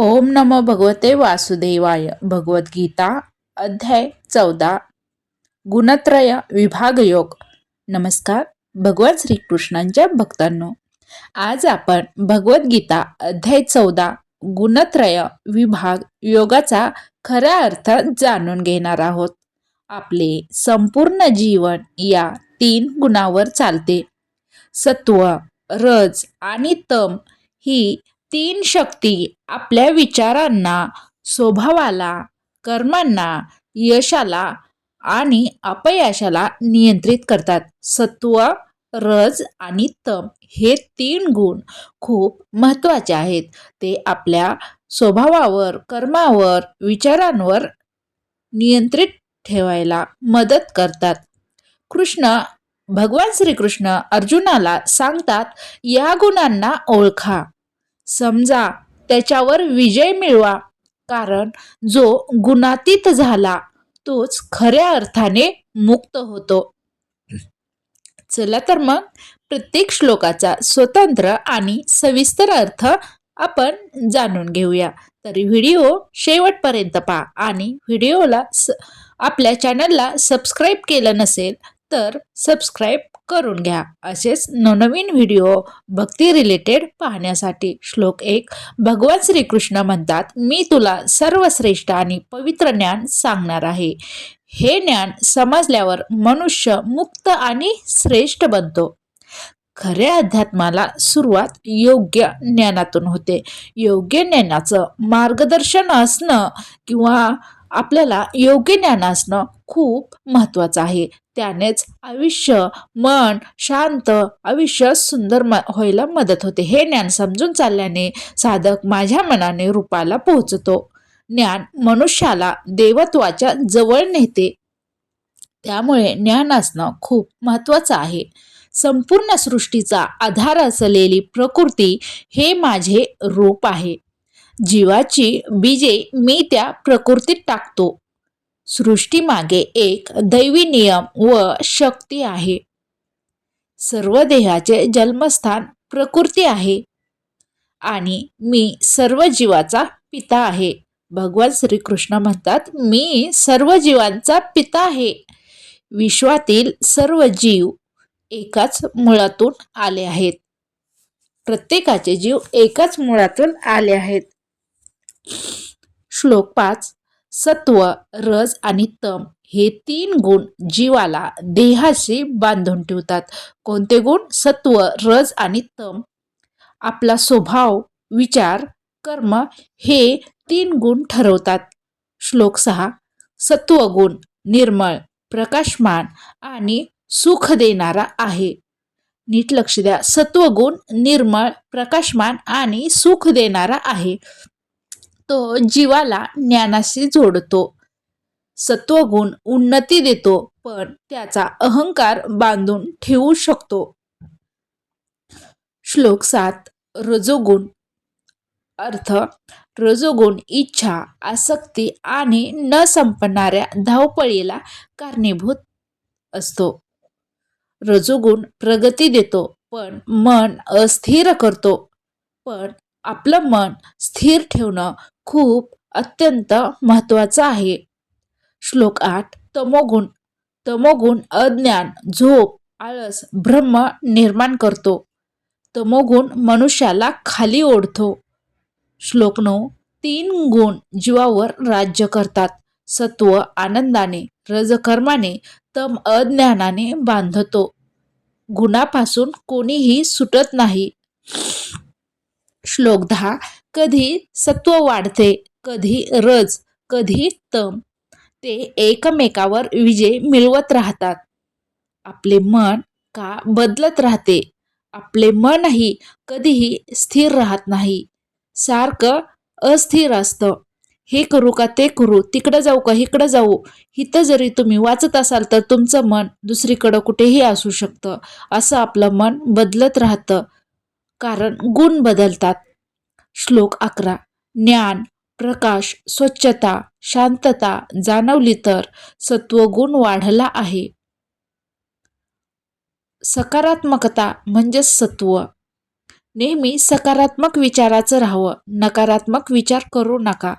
ओम नमो भगवते वासुदेवाय भगवद्गीता अध्याय चौदा गुणत्रय विभाग योग. नमस्कार भगवान श्रीकृष्णांच्या भक्तांनो. आज आपण भगवद्गीता अध्याय चौदा गुणत्रय विभाग योगाचा खरा अर्थ जाणून घेणार आहोत. आपले संपूर्ण जीवन या तीन गुणावर चालते. सत्व रज आणि तम ही तीन शक्ती आपल्या विचारांना स्वभावाला कर्मांना यशाला आणि अपयशाला नियंत्रित करतात. सत्व रज आणि तम हे तीन गुण खूप महत्त्वाचे आहेत. ते आपल्या स्वभावावर कर्मावर विचारांवर नियंत्रित ठेवायला मदत करतात. कृष्ण भगवान श्रीकृष्ण अर्जुनाला सांगतात या गुणांना ओळखा. समजा त्याच्यावर विजय मिळवा. कारण जो गुणातीत झाला तोच खऱ्या अर्थाने मुक्त होतो. चला तर मग प्रत्येक श्लोकाचा स्वतंत्र आणि सविस्तर अर्थ आपण जाणून घेऊया. तर व्हिडिओ शेवटपर्यंत पहा आणि व्हिडिओला स आपल्या चॅनलला सबस्क्राईब केलं नसेल तर सबस्क्राईब करून घ्या. असेच नवनवीन व्हिडिओ भक्ती रिलेटेड पाहण्यासाठी श्लोक एक भगवान श्रीकृष्ण म्हणतात मी तुला सर्वश्रेष्ठ आणि पवित्र ज्ञान सांगणार आहे. हे ज्ञान समजल्यावर मनुष्य मुक्त आणि श्रेष्ठ बनतो. खऱ्या अध्यात्माला सुरुवात योग्य ज्ञानातून होते. योग्य ज्ञानाचं मार्गदर्शन असणं किंवा आपल्याला योग्य ज्ञान असणं खूप महत्त्वाचं आहे. त्यानेच आयुष्य मन शांत आयुष्य सुंदर म व्हायला मदत होते. हे ज्ञान समजून चालल्याने साधक माझ्या मनाने रूपाला पोहोचतो. ज्ञान मनुष्याला देवत्वाच्या जवळ नेते. त्यामुळे ज्ञान असणं खूप महत्त्वाचं आहे. संपूर्ण सृष्टीचा आधार असलेली प्रकृती हे माझे रूप आहे. जीवाची बीजे मी त्या प्रकृतीत टाकतो. सृष्टीमागे एक दैवी नियम व शक्ती आहे. सर्व देहाचे जन्मस्थान प्रकृती आहे. आणि मी सर्व जीवाचा पिता आहे. भगवान श्रीकृष्ण म्हणतात मी सर्व जीवांचा पिता आहे. विश्वातील सर्व जीव एकाच मुळातून आले आहेत. प्रत्येकाचे जीव एकाच मुळातून आले आहेत. श्लोक पाच सत्व रज आणि तम हे तीन गुण जीवाला देहाशी बांधून ठेवतात. कोणते गुण? सत्व रज आणि तम. आपला स्वभाव विचार कर्म हे तीन गुण ठरवतात. श्लोक सहा सत्वगुण निर्मळ प्रकाशमान आणि सुख देणारा आहे. नीट लक्ष द्या. सत्वगुण निर्मळ प्रकाशमान आणि सुख देणारा आहे. तो जीवाला ज्ञानाशी जोडतो. सत्वगुण उन्नती देतो पण त्याचा अहंकार बांधून ठेवू शकतो. श्लोक सात रजोगुण. अर्थ रजोगुण इच्छा आसक्ती आणि न संपणाऱ्या धावपळीला कारणीभूत असतो. रजोगुण प्रगती देतो पण मन अस्थिर करतो. पण आपलं मन स्थिर ठेवणं खूप अत्यंत महत्त्वाचं आहे. श्लोक आठ तमोगुण. तमोगुण अज्ञान झोप आळस ब्रह्म निर्माण करतो. तमोगुण मनुष्याला खाली ओढतो. श्लोक नऊ तीन गुण जीवावर राज्य करतात. सत्व आनंदाने रजकर्माने तम अज्ञानाने बांधतो. गुणापासून कोणीही सुटत नाही. श्लोक दहा कधी सत्व वाढते कधी रज कधी तम. ते एकमेकावर विजय मिळवत राहतात. आपले मन का बदलत राहते? आपले मनही कधीही स्थिर राहत नाही. सारखं अस्थिर असतं. हे करू का ते करू तिकडं जाऊ का इकडं जाऊ इथं जरी तुम्ही वाचत असाल तर तुमचं मन दुसरीकडं कुठेही असू शकतं. असं आपलं मन बदलत राहतं. कारण गुण बदलतात. श्लोक अकरा. ज्ञान प्रकाश स्वच्छता शांतता जाणवली तर सत्वगुण वाढला आहे. सकारात्मकता म्हणजे सत्व. नेहमी सकारात्मक विचाराचं राहावं. नकारात्मक विचार करू नका.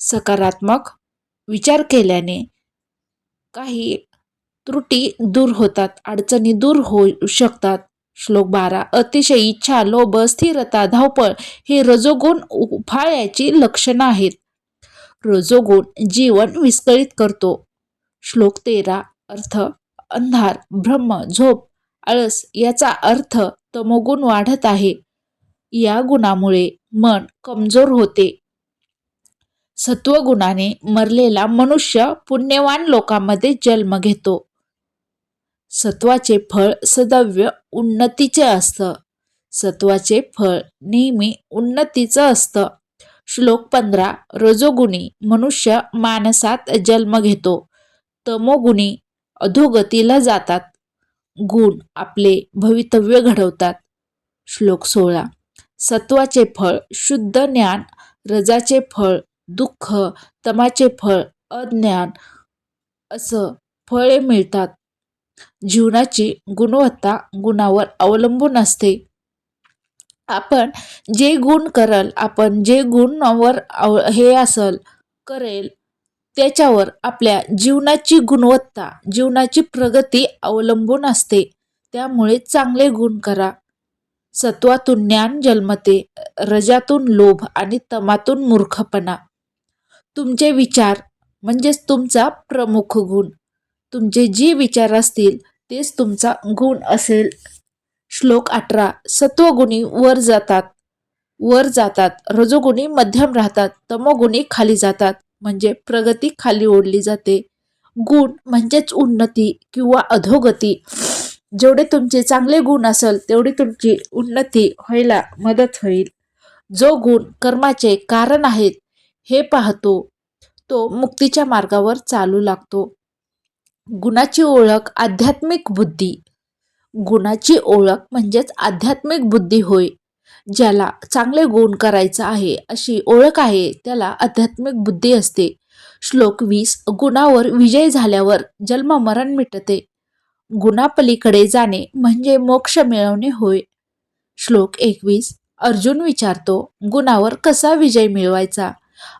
सकारात्मक विचार केल्याने काही त्रुटी दूर होतात. अडचणी दूर होऊ शकतात. श्लोक बारा अतिशय इच्छा लोभ स्थिरता धावपळ हे रजोगुण उफाळ्याची लक्षणं आहेत. रजोगुण जीवन विस्कळीत करतो. श्लोक तेरा अर्थ अंधार ब्रह्म झोप आळस याचा अर्थ तमोगुण वाढत आहे. या गुणामुळे मन कमजोर होते. सत्वगुणाने मरलेला मनुष्य पुण्यवान लोकांमध्ये जन्म घेतो. सत्वाचे फळ सदव्य उन्नतीचे असतं. सत्वाचे फळ नेहमी उन्नतीचं असतं. श्लोक पंधरा रजोगुणी मनुष्य मानसात जन्म घेतो. तमोगुणी अधोगतीला जातात. गुण आपले भवितव्य घडवतात. श्लोक सोळा सत्वाचे फळ शुद्ध ज्ञान रजाचे फळ दुःख तमाचे फळ अज्ञान असं फळे मिळतात. जीवनाची गुणवत्ता गुणावर अवलंबून असते. आपण जे गुण करल आपण जे गुणावर अव हे असल करेल त्याच्यावर आपल्या जीवनाची गुणवत्ता जीवनाची प्रगती अवलंबून असते. त्यामुळे चांगले गुण करा. सत्वातून ज्ञान जन्मते रजातून लोभ आणि तमातून मूर्खपणा. तुमचे विचार म्हणजेच तुमचा प्रमुख गुण. तुमचे जे विचार असतील तेच तुमचा गुण असेल. श्लोक अठरा सत्वगुणी वर जातात. वर जातात. रजोगुणी मध्यम राहतात. तमोगुणी खाली जातात. म्हणजे प्रगती खाली ओढली जाते. गुण म्हणजेच उन्नती किंवा अधोगती. जेवढे तुमचे चांगले गुण असेल तेवढी तुमची उन्नती व्हायला मदत होईल. जो गुण कर्माचे कारण आहेत हे पाहतो. तो मुक्तीच्या मार्गावर चालू लागतो. गुणाची ओळख आध्यात्मिक बुद्धी. गुणाची ओळख म्हणजेच आध्यात्मिक बुद्धी होय ज्याला चांगले गुण करायचं आहे अशी ओळख आहे त्याला आध्यात्मिक बुद्धी असते. श्लोक वीस गुणावर विजय झाल्यावर जन्म मरण मिटते. गुणापलीकडे जाणे म्हणजे मोक्ष मिळवणे होय. श्लोक एकवीस अर्जुन विचारतो गुणावर कसा विजय मिळवायचा?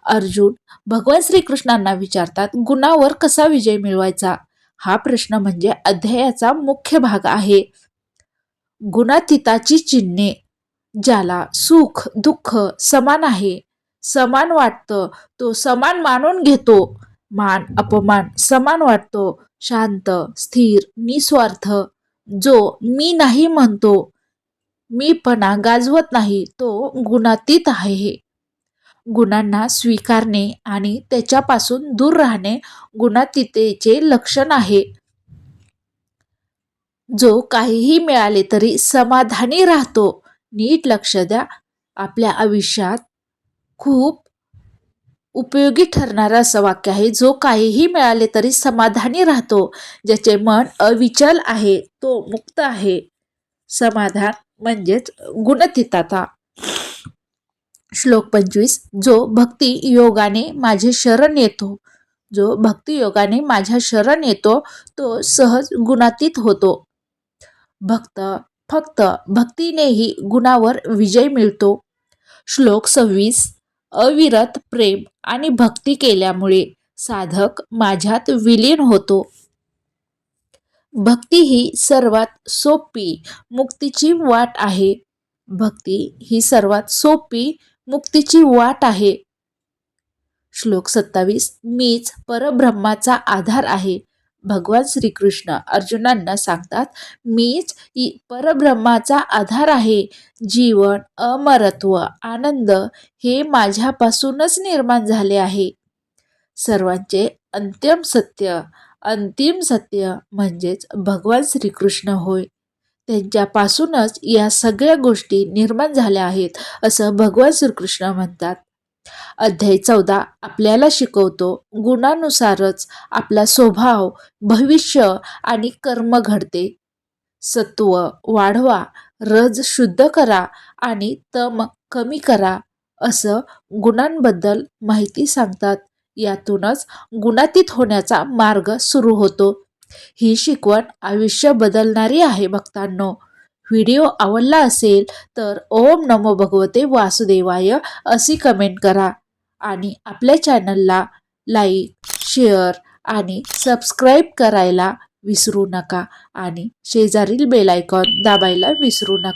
अर्जुन भगवान श्रीकृष्णांना विचारतात गुणावर कसा विजय मिळवायचा? हा प्रश्न म्हणजे अध्यायाचा मुख्य भाग आहे. गुणातीताची चिन्हे ज्याला सुख दुःख समान आहे. समान वाटतं तो समान मानून घेतो. मान अपमान समान वाटतो. शांत स्थिर निस्वार्थ. जो मी नाही म्हणतो मीपणा गाजवत नाही तो गुणातीत आहे. गुणांना स्वीकारणे आणि त्याच्यापासून दूर राहणे गुणातीतेचे लक्षण आहे. जो काहीही मिळाले तरी समाधानी राहतो. नीट लक्ष द्या. आपल्या आयुष्यात खूप उपयोगी ठरणारं असं वाक्य आहे. जो काहीही मिळाले तरी समाधानी राहतो. ज्याचे मन अविचल आहे तो मुक्त आहे. समाधान म्हणजेच गुणतिताता. श्लोक पंचवीस जो भक्ती योगाने माझे शरण येतो जो भक्ती योगाने माझ्या शरण येतो तो सहज गुणातीत होतो. भक्त फक्त भक्तीनेही गुणावर विजय मिळतो. श्लोक सव्वीस अविरत प्रेम आणि भक्ती केल्यामुळे साधक माझ्यात विलीन होतो. भक्ती ही सर्वात सोपी मुक्तीची वाट आहे. भक्ती ही सर्वात सोपी मुक्तीची वाट आहे. श्लोक सत्तावीस मीच परब्रह्माचा आधार आहे. भगवान श्रीकृष्ण अर्जुनांना सांगतात मीच परब्रह्माचा आधार आहे. जीवन अमरत्व आनंद हे माझ्यापासूनच निर्माण झाले आहे. सर्वांचे अंतिम सत्य अंतिम सत्य म्हणजेच भगवान श्रीकृष्ण होय. त्यांच्यापासूनच या सगळ्या गोष्टी निर्माण झाल्या आहेत असं भगवान श्रीकृष्ण म्हणतात. अध्याय चौदा. आपल्याला शिकवतो गुणानुसारच आपला स्वभाव भविष्य आणि कर्म घडते. सत्व वाढवा रज शुद्ध करा आणि तम कमी करा असं गुणांबद्दल माहिती सांगतात. यातूनच गुणातीत होण्याचा मार्ग सुरू होतो. ही शिकवण आयुष्य बदलणारी आहे भक्तांनो. व्हिडिओ आवडला असेल तर ओम नमो भगवते वासुदेवाय अशी कमेंट करा आणि आपल्या चॅनलला लाईक शेअर आणि सबस्क्राईब करायला विसरू नका आणि शेजारील बेल आयकॉन दाबायला विसरू नका.